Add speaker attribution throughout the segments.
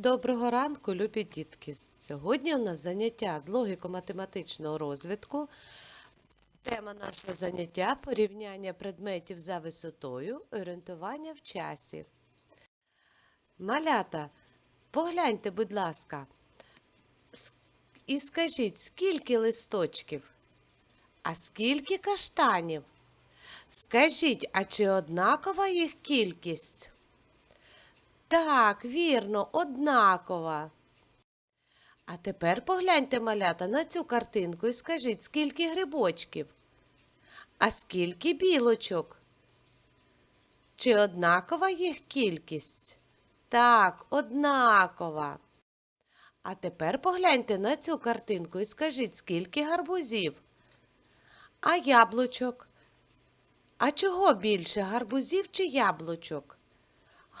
Speaker 1: Доброго ранку, любі дітки! Сьогодні у нас заняття з логіко-математичного розвитку. Тема нашого заняття порівняння предметів за висотою, орієнтування в часі. Малята, погляньте, будь ласка, і скажіть, скільки листочків, а скільки каштанів? Скажіть, а чи однакова їх кількість? Так, вірно, однакова. А тепер погляньте, малята, на цю картинку і скажіть, скільки грибочків, а скільки білочок? Чи однакова їх кількість? Так, однакова. А тепер погляньте на цю картинку і скажіть, скільки гарбузів, а яблучок? А чого більше гарбузів чи яблучок?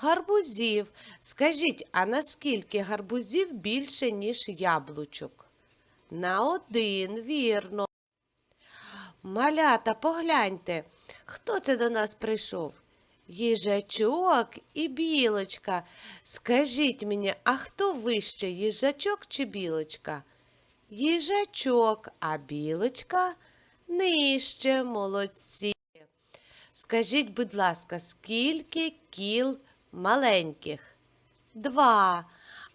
Speaker 1: Гарбузів. Скажіть, а наскільки гарбузів більше, ніж яблучок? На один, вірно. Малята, погляньте, хто це до нас прийшов? Їжачок і білочка. Скажіть мені, а хто вище, їжачок чи білочка? Їжачок, а білочка нижче, молодці. Скажіть, будь ласка, скільки кіл маленьких? Два.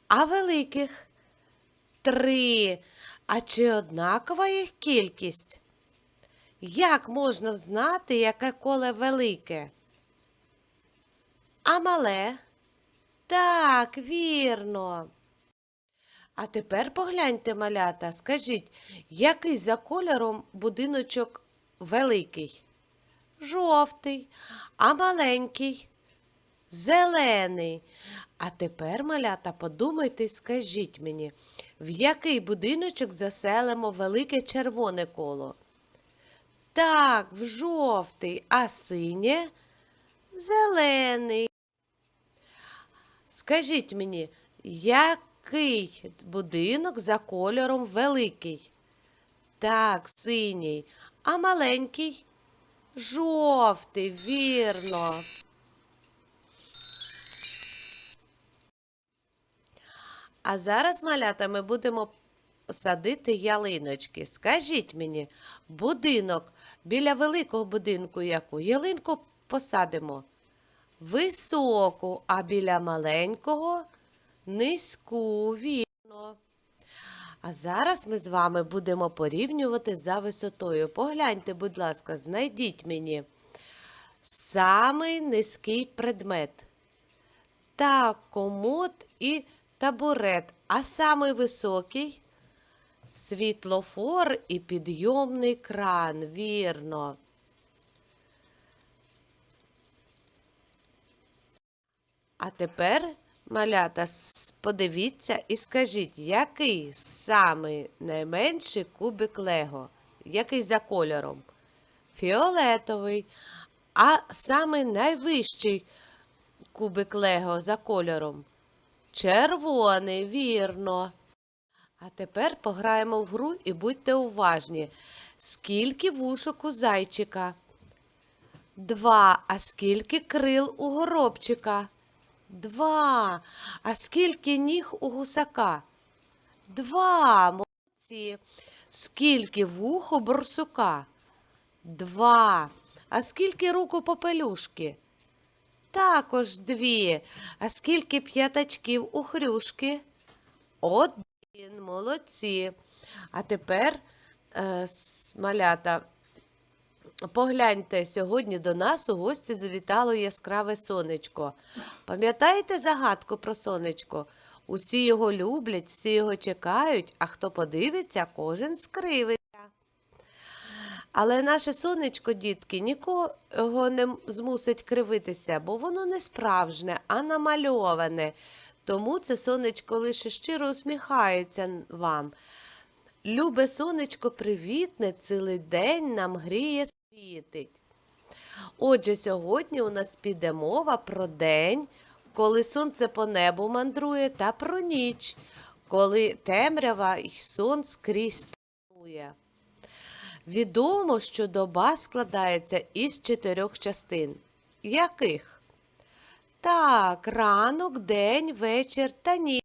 Speaker 1: А великих? Три. А чи однакова їх кількість? Як можна взнати, яке коле велике? А мале? Так, вірно. А тепер погляньте, малята, скажіть, який за кольором будиночок великий? Жовтий, а маленький зелений. А тепер, малята, подумайте і скажіть мені, в який будиночок заселимо велике червоне коло? Так, в жовтий, а синє зелений. Скажіть мені, який будинок за кольором великий? Так, синій, а маленький? Жовтий, вірно. А зараз, малята, ми будемо садити ялиночки. Скажіть мені, будинок біля великого будинку яку? Ялинку посадимо високу, а біля маленького низьку, вірно. А зараз ми з вами будемо порівнювати за висотою. Погляньте, будь ласка, знайдіть мені самий низький предмет. Так, комод і табурет. А самий високий світлофор і підйомний кран. Вірно. А тепер, малята, подивіться і скажіть, який самий найменший кубик Лего? Який за кольором? Фіолетовий. А самий найвищий кубик Лего за кольором? Червоний, вірно. А тепер пограємо в гру і будьте уважні. Скільки вушок у зайчика? Два. А скільки крил у горобчика? Два. А скільки ніг у гусака? Два. Молодці. Скільки вух у борсука? Два. А скільки рук у попелюшки? Також дві. А скільки п'ятачків у хрюшки? Один. Молодці. А тепер, е, малята, Погляньте, сьогодні до нас у гості завітало яскраве сонечко. Пам'ятаєте загадку про сонечко? Усі його люблять, всі його чекають, а хто подивиться, кожен скривиться. Але наше сонечко, дітки, нікого не змусить кривитися, бо воно не справжнє, а намальоване. Тому це сонечко лише щиро усміхається вам. Любе сонечко привітне, цілий день нам гріє світить. Отже, сьогодні у нас піде мова про день, коли сонце по небу мандрує, та про ніч, коли темрява й сон скрізь панує. Відомо, що доба складається із чотирьох частин. Яких? Так, ранок, день, вечір та ніч.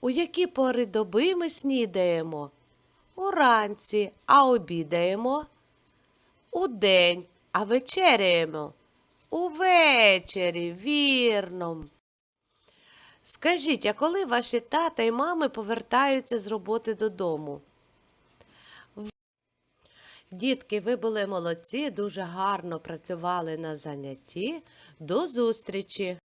Speaker 1: У які пори доби ми снідаємо? Уранці, а обідаємо? Удень, а вечеряємо? Увечері, вірно. Скажіть, а коли ваші тата і мами повертаються з роботи додому? Дітки, ви були молодці, дуже гарно працювали на занятті. До зустрічі!